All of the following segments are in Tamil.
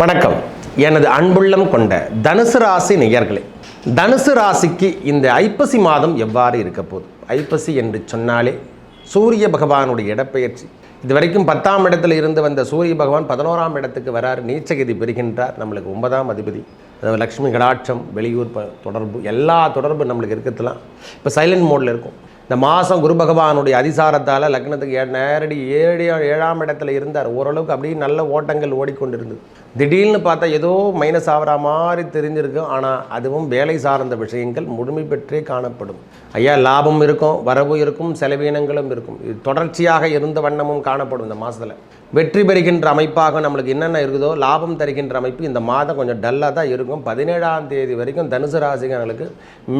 வணக்கம். எனது அன்புள்ளம் கொண்ட தனுசு ராசி நேயர்களே தனுசு ராசிக்கு இந்த ஐப்பசி மாதம் எவ்வாறு இருக்க போகுது? ஐப்பசி என்று சொன்னாலே சூரிய பகவானுடைய இடப்பெயர்ச்சி. இதுவரைக்கும் பத்தாம் இடத்துல இருந்து வந்த சூரிய பகவான் பதினோராம் இடத்துக்கு வரார் நீச்சகதி பெறுகின்றார் நம்மளுக்கு ஒன்பதாம் அதிபதி. அதாவது லக்ஷ்மி கடாட்சம் வெளியூர் தொடர்பு எல்லா தொடர்பு நம்மளுக்கு இருக்கிறதுலாம் இப்போ சைலண்ட் மோடில் இருக்கும். இந்த மாதம் குரு பகவானுடைய அதிசாரத்தால் லக்னத்துக்கு நேரடி ஏழு ஏழாம் இடத்துல இருந்தார். ஓரளவுக்கு அப்படியே நல்ல ஓட்டங்கள் ஓடிக்கொண்டிருந்தது. திடீர்னு பார்த்தா ஏதோ மைனஸ் ஆகிற மாதிரி தெரிஞ்சிருக்கும் ஆனால் அதுவும் வேலை சார்ந்த விஷயங்கள் முழுமை பெற்றே காணப்படும். ஐயா லாபம் இருக்கும் வரவு இருக்கும் செலவீனங்களும் இருக்கும். இது தொடர்ச்சியாக இருந்த வண்ணமும் காணப்படும் இந்த மாதத்தில் வெற்றி பெறுகின்ற அமைப்பாக நம்மளுக்கு என்னென்ன இருக்குதோ லாபம் தருகின்ற அமைப்பு இந்த மாதம் கொஞ்சம் டல்லாக தான் இருக்கும். பதினேழாம் தேதி வரைக்கும் தனுசு ராசிகளுக்கு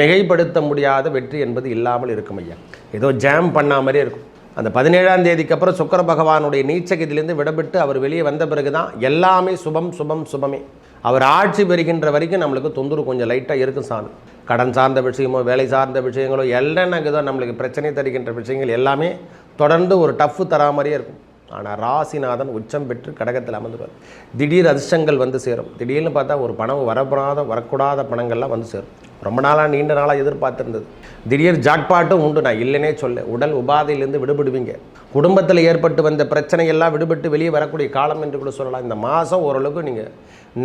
மிகைப்படுத்த முடியாத வெற்றி என்பது இல்லாமல் இருக்கும் ஐயா. ஏதோ ஜாம் பண்ணா மாதிரியே இருக்கும். அந்த பதினேழாம் தேதிக்கு அப்புறம் சுக்கர பகவானுடைய நீச்சகத்திலேருந்து விடப்பட்டு அவர் வெளியே வந்த பிறகு தான் எல்லாமே சுபம் சுபம் சுபமே. அவர் ஆட்சி பெறுகின்ற வரைக்கும் நம்மளுக்கு தொந்தரவு கொஞ்சம் லைட்டாக இருக்கும் சாமி. கடன் சார்ந்த விஷயமோ வேலை சார்ந்த விஷயங்களோ என்னென்னக்குதோ நம்மளுக்கு பிரச்சனை தருகின்ற விஷயங்கள் எல்லாமே தொடர்ந்து ஒரு டஃப்பு தரா மாதிரியே இருக்கும். ஆனால் ராசிநாதன் உச்சம் பெற்று கடகத்தில் அமர்ந்துருவார். திடீர் அதிர்ஷ்டங்கள் வந்து சேரும். திடீர்னு பார்த்தா ஒரு பணம் வரப்படாத வரக்கூடாத பணங்கள்லாம் வந்து சேரும். ரொம்ப நாளாக நீண்ட நாளாக எதிர்பார்த்துருந்தது. திடீர் ஜாக்பாட்டும் உண்டு. நான் இல்லைனே சொல்ல உடல் உபாதையிலேருந்து விடுபடுவீங்க. குடும்பத்தில் ஏற்பட்டு வந்த பிரச்சனையெல்லாம் விடுபட்டு வெளியே வரக்கூடிய காலம் என்று கூட சொல்லலாம். இந்த மாதம் ஓரளவுக்கு நீங்கள்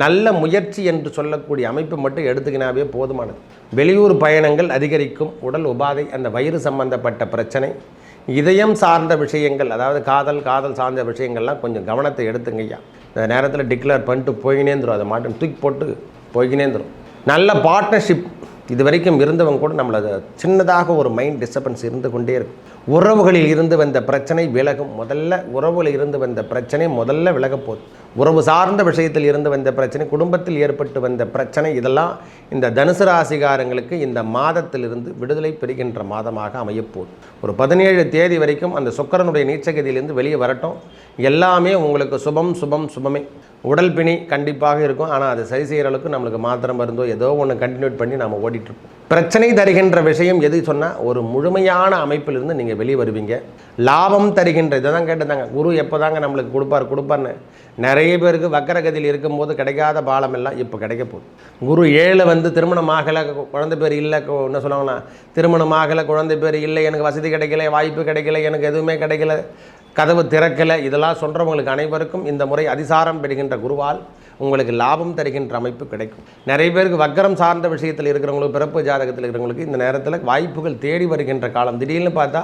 நல்ல முயற்சி என்று சொல்லக்கூடிய அமைப்பு மட்டும் எடுத்துக்கினாவே போதுமானது. வெளியூர் பயணங்கள் அதிகரிக்கும். உடல் உபாதை அந்த வயிறு சம்பந்தப்பட்ட பிரச்சனை இதயம் சார்ந்த விஷயங்கள் அதாவது காதல் காதல் சார்ந்த விஷயங்கள்லாம் கொஞ்சம் கவனத்தை எடுத்துங்கய்யா இந்த நேரத்தில் டிக்ளேர் பண்ணிட்டு போயினேந்துடும் அதை மாட்டும் தூக்கி போட்டு போய்கினே நல்ல பார்ட்னர்ஷிப் இது வரைக்கும் இருந்தவங்க கூட நம்மளை சின்னதாக ஒரு மைண்ட் டிஸ்டர்பன்ஸ் இருந்து கொண்டே இருக்கும் உறவுகளில் இருந்து வந்த பிரச்சனை விலகும். முதல்ல உறவுகளில் இருந்து வந்த பிரச்சனை முதல்ல விலகப் போகுது. உறவு சார்ந்த விஷயத்தில் இருந்து வந்த பிரச்சனை குடும்பத்தில் ஏற்பட்டு வந்த பிரச்சனை இதெல்லாம் இந்த தனுசு ராசிகாரங்களுக்கு இந்த மாதத்திலிருந்து விடுதலை பெறுகின்ற மாதமாக அமையப்போகுது ஒரு பதினேழு தேதி வரைக்கும் அந்த சுக்கரனுடைய நீச்சகதியிலிருந்து வெளியே வரட்டும். எல்லாமே உங்களுக்கு சுபம் சுபம் சுபமே. உடல் பிணி கண்டிப்பாக இருக்கும். ஆனால் அது சரி செய்கிற அளவுக்கு நம்மளுக்கு மாத்திரம் மருந்தோ ஏதோ ஒன்று கண்டினியூட் பண்ணி நம்ம ஓடிட்டுருப்போம். பிரச்சனை தருகின்ற விஷயம் எது சொன்னால் ஒரு முழுமையான அமைப்பிலிருந்து நீங்கள் வெளியே வருவீங்க. லாபம் தருகின்ற இதை தான் கேட்டிருந்தாங்க. குரு எப்போ தாங்க நம்மளுக்கு கொடுப்பார்? கொடுப்பார்னு நிறைய பேருக்கு வக்கரகதியில் இருக்கும்போது கிடைக்காத பாலம் எல்லாம் இப்போ கிடைக்க போகுது. குரு ஏழு வந்து திருமணம் ஆகலை குழந்தை பேர் இல்லை என்ன சொல்லுவாங்கன்னா திருமணம் ஆகலை குழந்தை பேர் இல்லை எனக்கு வசதி கிடைக்கல வாய்ப்பு கிடைக்கல எனக்கு எதுவுமே கிடைக்கல. கதவு திறக்கலை. இதெல்லாம் சொல்கிறவங்களுக்கு அனைவருக்கும் இந்த முறை அதிசாரம் பெறுகின்ற குருவால் உங்களுக்கு லாபம் தருகின்ற அமைப்பு கிடைக்கும். நிறைய பேருக்கு வக்கரம் சார்ந்த விஷயத்தில் இருக்கிறவங்களுக்கு பிறப்பு ஜாதகத்தில் இருக்கிறவங்களுக்கு இந்த நேரத்தில் வாய்ப்புகள் தேடி வருகின்ற காலம். திடீர்னு பார்த்தா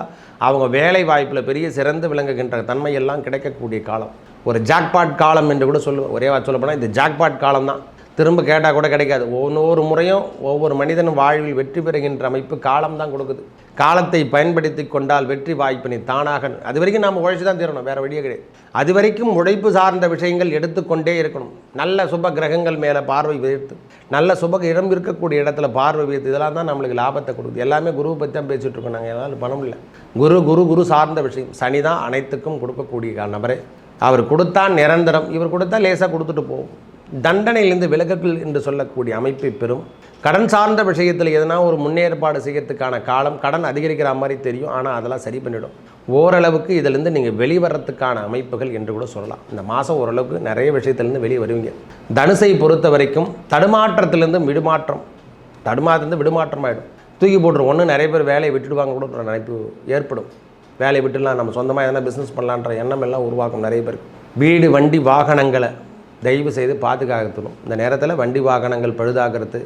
அவங்க வேலை வாய்ப்பில் பெரிய சிறந்து விளங்குகின்ற தன்மையெல்லாம் கிடைக்கக்கூடிய காலம். ஒரு ஜாக்பாட் காலம் என்று கூட சொல்லுவோம் ஒரே வார்த்தை சொல்லப்போனால் இந்த ஜாக்பாட் காலம் தான் திரும்ப கேட்டால் கூட கிடைக்காது. ஒவ்வொரு முறையும் ஒவ்வொரு மனிதனும் வாழ்வில் வெற்றி பெறுகின்ற அமைப்பு காலம் தான் கொடுக்குது. காலத்தை பயன்படுத்தி கொண்டால் வெற்றி வாய்ப்பினை தானாக அது வரைக்கும் நாம் உழைச்சி தான் தீரணும் வேறு வழியே கிடையாது. அது வரைக்கும் உழைப்பு சார்ந்த விஷயங்கள் எடுத்துக்கொண்டே இருக்கணும். நல்ல சுப கிரகங்கள் மேலே பார்வை வைத்து நல்ல சுப இடம் இருக்கக்கூடிய இடத்துல பார்வை வைத்து இதெல்லாம் தான் நம்மளுக்கு லாபத்தை கொடுக்குது. எல்லாமே குருவை பற்றி தான் பேசிகிட்டு இருக்கோம் நாங்கள் எதாவது பணம் இல்லை. குரு குரு குரு சார்ந்த விஷயம். சனி தான் அனைத்துக்கும் கொடுக்கக்கூடிய நபரே. அவர் கொடுத்தா நிரந்தரம் இவர் கொடுத்தா லேசாக கொடுத்துட்டு போகும். தண்டனையிலிருந்து விலகல் என்று சொல்லக்கூடிய அமைப்பை பெறும். கடன் சார்ந்த விஷயத்தில் எதனா ஒரு முன்னேற்பாடு செய்யறதுக்கான காலம் கடன் அதிகரிக்கிற மாதிரி தெரியும். ஆனால் அதெல்லாம் சரி பண்ணிடும். ஓரளவுக்கு இதிலேருந்து நீங்கள் வெளிவரத்துக்கான அமைப்புகள் என்று கூட சொல்லலாம். இந்த மாதம் ஓரளவுக்கு நிறைய விஷயத்துலேருந்து வெளியே வருவீங்க. தனுசை பொறுத்த வரைக்கும் தடுமாற்றத்திலேருந்து விடுமாற்றம். தடுமாற்றத்திலிருந்து விடுமாற்றம் ஆகிடும் தூக்கி போட்டுரும். ஒன்று நிறைய பேர் வேலையை விட்டுடுவாங்க கூட ஒரு நினைப்பு ஏற்படும். வேலையை விட்டுலாம் நம்ம சொந்தமாக எதனா பிஸ்னஸ் பண்ணலான்ற எண்ணம் எல்லாம் உருவாக்கும் நிறைய பேருக்கு. வீடு வண்டி வாகனங்களை தயவு செய்து பாதுகாக்கணும். இந்த நேரத்தில் வண்டி வாகனங்கள் பழுதாகிறது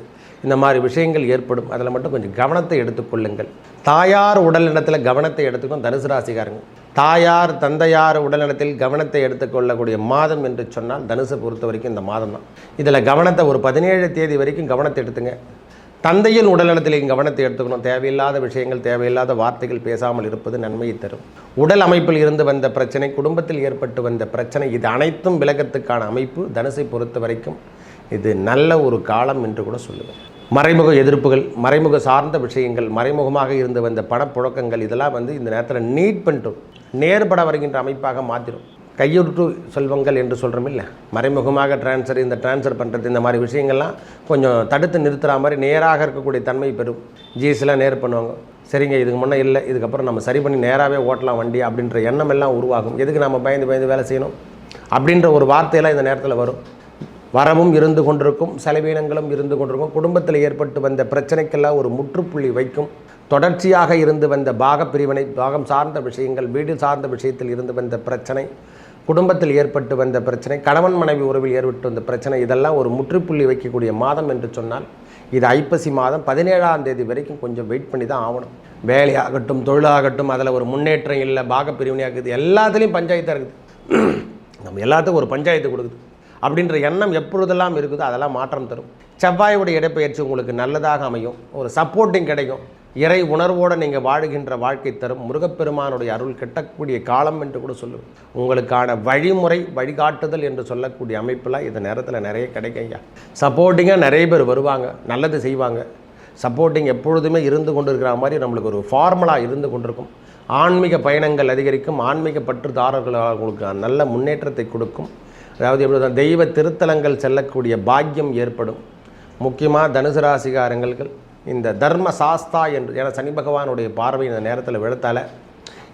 இந்த மாதிரி விஷயங்கள் ஏற்படும். அதில் மட்டும் கொஞ்சம் கவனத்தை எடுத்துக்கொள்ளுங்கள் தாயார் உடல்நலத்தில் கவனத்தை எடுத்துக்கணும் தனுசு ராசிக்காரங்க. தாயார் தந்தையார் உடல்நலத்தில் கவனத்தை எடுத்துக்கொள்ளக்கூடிய மாதம் என்று சொன்னால் தனுசை பொறுத்த வரைக்கும் இந்த மாதம் தான் இதில் கவனத்தை ஒரு பதினேழு தேதி வரைக்கும் கவனத்தை எடுத்துங்க. தந்தையின் உடல்நலத்தில் கவனத்தை எடுத்துக்கணும். தேவையில்லாத விஷயங்கள் தேவையில்லாத வார்த்தைகள் பேசாமல் இருப்பது நன்மையை தரும். உடல் அமைப்பில் இருந்து வந்த பிரச்சனை குடும்பத்தில் ஏற்பட்டு வந்த பிரச்சனை இது அனைத்தும் விலகத்துக்கான அமைப்பு. தனுசை பொறுத்த வரைக்கும் இது நல்ல ஒரு காலம் என்று கூட சொல்லுவேன். மறைமுக எதிர்ப்புகள் மறைமுக சார்ந்த விஷயங்கள் மறைமுகமாக இருந்து வந்த பணப்புழக்கங்கள் இதெல்லாம் வந்து இந்த நேரத்தில் நீட் பண்ணிட்டோம். நேர்பட வருகின்ற அமைப்பாக மாற்றிடும் கையுட்டு செல்வங்கள் என்று சொல்கிறோம் இல்லை? மறைமுகமாக ட்ரான்ஸ்ஃபர் இந்த ட்ரான்ஸ்ஃபர் பண்ணுறது இந்த மாதிரி விஷயங்கள்லாம் கொஞ்சம் தடுத்து நிறுத்துகிற மாதிரி நேராக இருக்கக்கூடிய தன்மை பெறும். ஜிஎஸ்லாம் நேர் பண்ணுவாங்க. சரிங்க இதுக்கு முன்னே இல்லை இதுக்கப்புறம் நம்ம சரி பண்ணி நேராகவே ஓட்டலாம் வண்டி அப்படின்ற எண்ணம் எல்லாம் உருவாகும். எதுக்கு நம்ம பயந்து பயந்து வேலை செய்யணும்? அப்படின்ற ஒரு வார்த்தையெல்லாம் இந்த நேரத்தில் வரும். வரவும் இருந்து கொண்டிருக்கும் செலவீனங்களும் இருந்து கொண்டிருக்கும். குடும்பத்தில் ஏற்பட்டு வந்த பிரச்சனைக்கெல்லாம் ஒரு முற்றுப்புள்ளி வைக்கும். தொடர்ச்சியாக இருந்து வந்த பாக பிரிவினை பாகம் சார்ந்த விஷயங்கள் வீடு சார்ந்த விஷயத்தில் இருந்து வந்த பிரச்சனை குடும்பத்தில் ஏற்பட்டு வந்த பிரச்சனை கணவன் மனைவி உறவில் ஏற்பட்டு வந்த பிரச்சனை இதெல்லாம் ஒரு முற்றுப்புள்ளி வைக்கக்கூடிய மாதம் என்று சொன்னால் இது ஐப்பசி மாதம் பதினேழாம் தேதி வரைக்கும் கொஞ்சம் வெயிட் பண்ணி தான் ஆகணும். வேலையாகட்டும் தொழிலாகட்டும் அதில் ஒரு முன்னேற்றம் இல்லை பாக இருக்குது எல்லாத்துலேயும் பஞ்சாயத்தாக இருக்குது. நம்ம எல்லாத்துக்கும் ஒரு பஞ்சாயத்து கொடுக்குது. அப்படின்ற எண்ணம் எப்பொழுதெல்லாம் இருக்குதோ அதெல்லாம் மாற்றம் தரும். செவ்வாயுடைய இடப்பெயர்ச்சி உங்களுக்கு நல்லதாக அமையும். ஒரு சப்போர்ட்டிங் கிடைக்கும். இறை உணர்வோடு நீங்கள் வாழுகின்ற வாழ்க்கை தரும் முருகப்பெருமானுடைய அருள் கிட்டக்கூடிய காலம் என்று கூட சொல்லுவேன். உங்களுக்கான வழிமுறை வழிகாட்டுதல் என்று சொல்லக்கூடிய அமைப்பெலாம் இந்த நேரத்தில் நிறைய கிடைக்குங்க சப்போர்ட்டிங்காக நிறைய பேர் வருவாங்க நல்லது செய்வாங்க. சப்போர்ட்டிங் எப்பொழுதுமே இருந்து கொண்டு இருக்கிற மாதிரி நம்மளுக்கு ஒரு ஃபார்முலா இருந்து கொண்டிருக்கும். ஆன்மீக பயணங்கள் அதிகரிக்கும் ஆன்மீக பற்றுதாரர்கள் உங்களுக்கு நல்ல முன்னேற்றத்தை கொடுக்கும். அதாவது எப்படி தெய்வ திருத்தலங்கள் செல்லக்கூடிய பாக்கியம் ஏற்படும். முக்கியமாக தனுசு ராசிகாரங்கள் இந்த தர்ம சாஸ்தா என்று ஏன்னா சனி பகவானுடைய பார்வை இந்த நேரத்தில் விழுத்தால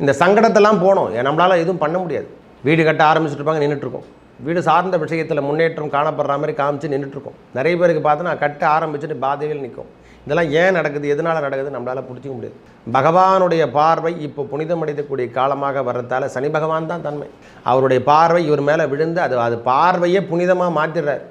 இந்த சங்கடத்தெல்லாம் போனோம். நம்மளால் எதுவும் பண்ண முடியாது. வீடு கட்ட ஆரம்பிச்சுட்டு இருப்பாங்க நின்றுட்டுருக்கோம் வீடு சார்ந்த விஷயத்தில் முன்னேற்றம் காணப்படுற மாதிரி காமிச்சு நின்றுட்டுருக்கோம் நிறைய பேருக்கு பார்த்தோன்னா கட்ட ஆரம்பிச்சுட்டு பாதையில் நிற்கும். இதெல்லாம் ஏன் நடக்குது எதனால் நடக்குது நம்மளால் பிடிச்சிக்க முடியாது. பகவானுடைய பார்வை இப்போ புனிதமடையக்கூடிய காலமாக வர்றதால சனி பகவான் தான் தன்மை. அவருடைய பார்வை இவர் மேலே விழுந்து அது அது பார்வையே புனிதமாக மாற்றிடுறார்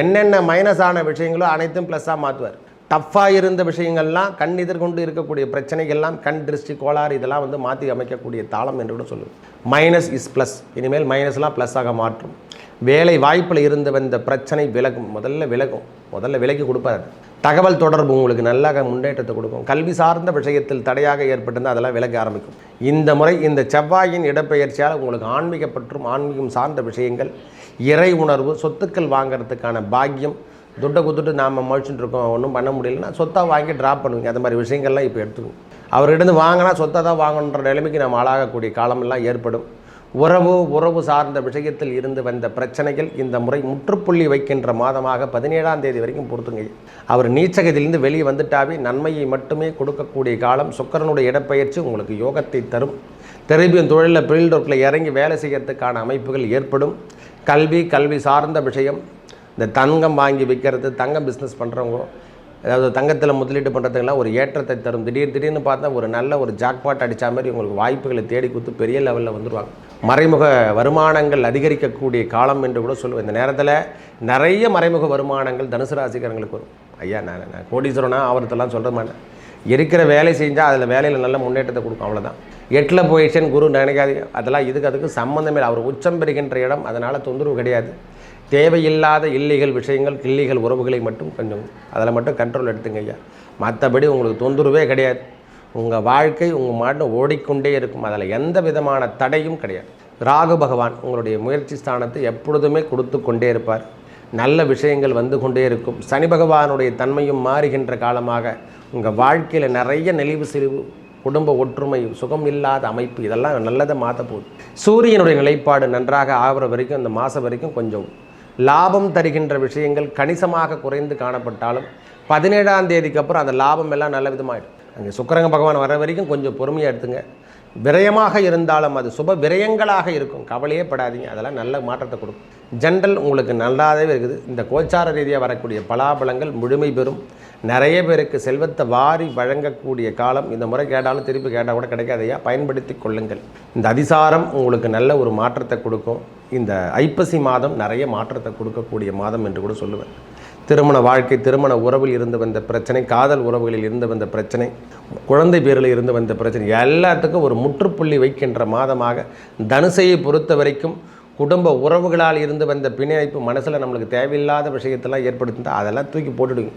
என்னென்ன மைனஸான விஷயங்களோ அனைத்தும் ப்ளஸ்ஸாக மாற்றுவார் டஃப்பாக இருந்த விஷயங்கள்லாம் கண் எதிர்கொண்டு இருக்கக்கூடிய பிரச்சனைகள்லாம் கண் திருஷ்டி கோளாறு இதெல்லாம் வந்து மாற்றி அமைக்கக்கூடிய தாளம் என்று கூட சொல்லுவோம். மைனஸ் இஸ் ப்ளஸ் இனிமேல் மைனஸ்லாம் ப்ளஸ்ஸாக மாற்றும். வேலை வாய்ப்பில் இருந்து வந்த பிரச்சனை விலகும். முதல்ல விலகும். முதல்ல விலகி கொடுப்பாரு தகவல் தொடர்பு உங்களுக்கு நல்ல முன்னேற்றத்தை கொடுக்கும். கல்வி சார்ந்த விஷயத்தில் தடையாக ஏற்பட்டிருந்தால் அதெல்லாம் விலக ஆரம்பிக்கும். இந்த முறை இந்த செவ்வாயின் இடப்பெயர்ச்சியால் உங்களுக்கு ஆன்மீகப்பற்றும் ஆன்மீகம் சார்ந்த விஷயங்கள் இறை உணர்வு சொத்துக்கள் வாங்கிறதுக்கான பாக்கியம் துட்டை குத்துட்டு நாம் முழிச்சுட்டு இருக்கோம் ஒன்றும் பண்ண முடியலன்னா சொத்தாக வாங்கி ட்ராப் பண்ணுவீங்க. அந்த மாதிரி விஷயங்கள்லாம் இப்போ எடுத்துக்கணும். அவர்கிட்ட வாங்கினா சொத்தை தான் வாங்கணுன்ற நிலைமைக்கு நம்ம ஆளாகக்கூடிய காலமெல்லாம் ஏற்படும். உறவு உறவு சார்ந்த விஷயத்தில் இருந்து வந்த பிரச்சனைகள் இந்த முறை முற்றுப்புள்ளி வைக்கின்ற மாதமாக பதினேழாம் தேதி வரைக்கும் பொறுத்துங்க. அவர் நீச்சகத்திலிருந்து வெளியே வந்துட்டாவே நன்மையை மட்டுமே கொடுக்கக்கூடிய காலம் சுக்கரனுடைய இடப்பெயர்ச்சி உங்களுக்கு யோகத்தை தரும். திரும்பியும் தொழிலில் ஃபீல்டு ஒர்க்கில் இறங்கி வேலை செய்கிறதுக்கான அமைப்புகள் ஏற்படும். கல்வி கல்வி சார்ந்த விஷயம் இந்த தங்கம் வாங்கி விற்கிறது தங்கம் பிஸ்னஸ் பண்ணுறவங்க அதாவது தங்கத்தில் முதலீடு பண்ணுறதுக்கெல்லாம் ஒரு ஏற்றத்தை தரும். திடீர் திடீர்னு பார்த்தா ஒரு நல்ல ஒரு ஜாக்பாட் அடித்த மாதிரி உங்களுக்கு வாய்ப்புகளை தேடி கொடுத்து பெரிய லெவலில் வந்துடுவாங்க மறைமுக வருமானங்கள் அதிகரிக்கக்கூடிய காலம் என்று கூட சொல்லுவேன். இந்த நேரத்தில் நிறைய மறைமுக வருமானங்கள் தனுசு ராசிக்காரங்களுக்கு வரும். ஐயா நான் நான் கோடீஸ்வரனா அவரத்தெல்லாம் சொல்கிற மாதிரி இருக்கிற வேலை செஞ்சால் அதில் வேலையில் நல்ல முன்னேற்றத்தை கொடுக்கும் அவ்வளோதான் எட்டில் போயிடுச்சுன்னு குரு நினைக்காதீங்க அதெல்லாம் இதுக்கு அதுக்கு சம்மந்தமே அவர் உச்சம் பெறுகின்ற இடம் அதனால் தொந்தரவு கிடையாது. தேவையில்லாத இல்லீகல் விஷயங்கள் கில்லிகள் உறவுகளை மட்டும் கொஞ்சம் அதில் மட்டும் கண்ட்ரோல் எடுத்துங்க ஐயா. மற்றபடி உங்களுக்கு தொந்தரவே கிடையாது. உங்கள் வாழ்க்கை உங்கள் மாட்டு ஓடிக்கொண்டே இருக்கும். அதில் எந்த விதமான தடையும் கிடையாது. ராகு பகவான் உங்களுடைய முயற்சி ஸ்தானத்தை எப்பொழுதுமே கொடுத்து கொண்டே இருப்பார். நல்ல விஷயங்கள் வந்து கொண்டே இருக்கும். சனி பகவானுடைய தன்மையும் மாறுகின்ற காலமாக உங்கள் வாழ்க்கையில் நிறைய நெளிவு சிரிவு குடும்ப ஒற்றுமை சுகம் இல்லாத அமைப்பு இதெல்லாம் நல்லதை மாற்ற போகுது. சூரியனுடைய நிலைப்பாடு நன்றாக ஆகிற வரைக்கும் அந்த மாதம் வரைக்கும் கொஞ்சம் லாபம் தருகின்ற விஷயங்கள் கணிசமாக குறைந்து காணப்பட்டாலும் பதினேழாம் தேதிக்கு அப்புறம் அந்த லாபம் எல்லாம் நல்ல விதமாகிடும் அங்கே சுக்கரங்க பகவான் வர வரைக்கும் கொஞ்சம் பொறுமையாக எடுத்துங்க. விரயமாக இருந்தாலும் அது சுப விரயங்களாக இருக்கும். கவலையே படாதீங்க. அதெல்லாம் நல்ல மாற்றத்தை கொடுக்கும். ஜென்ரல் உங்களுக்கு நல்லாவே இருக்குது. இந்த கோச்சார ரீதியாக வரக்கூடிய பலாபலங்கள் முழுமை பெறும். நிறைய பேருக்கு செல்வத்தை வாரி வழங்கக்கூடிய காலம் இந்த முறை கேட்டாலும் திருப்பி கேட்டால் கூட கிடைக்காதையா பயன்படுத்தி கொள்ளுங்கள். இந்த அதிசாரம் உங்களுக்கு நல்ல ஒரு மாற்றத்தை கொடுக்கும். இந்த ஐப்பசி மாதம் நிறைய மாற்றத்தை கொடுக்கக்கூடிய மாதம் என்று கூட சொல்லுவேன். திருமண வாழ்க்கை திருமண உறவில் இருந்து வந்த பிரச்சனை காதல் உறவுகளில் இருந்து வந்த பிரச்சனை குழந்தை பேரில் இருந்து வந்த பிரச்சனை எல்லாத்துக்கும் ஒரு முற்றுப்புள்ளி வைக்கின்ற மாதமாக தனுசையை பொறுத்த வரைக்கும் குடும்ப உறவுகளால் இருந்து வந்த பிணைப்பு மனசில் நம்மளுக்கு தேவையில்லாத விஷயத்தெல்லாம் ஏற்படுத்தினா அதெல்லாம் தூக்கி போட்டுடுங்க.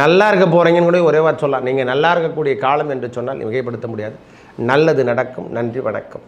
நல்லா இருக்க போகிறீங்கன்னு கூட ஒரே வார்த்தை சொல்லலாம். நீங்கள் நல்லா இருக்கக்கூடிய காலம் என்று சொன்னால் மிகைப்படுத்த முடியாது. நல்லது நடக்கும். நன்றி வணக்கம்.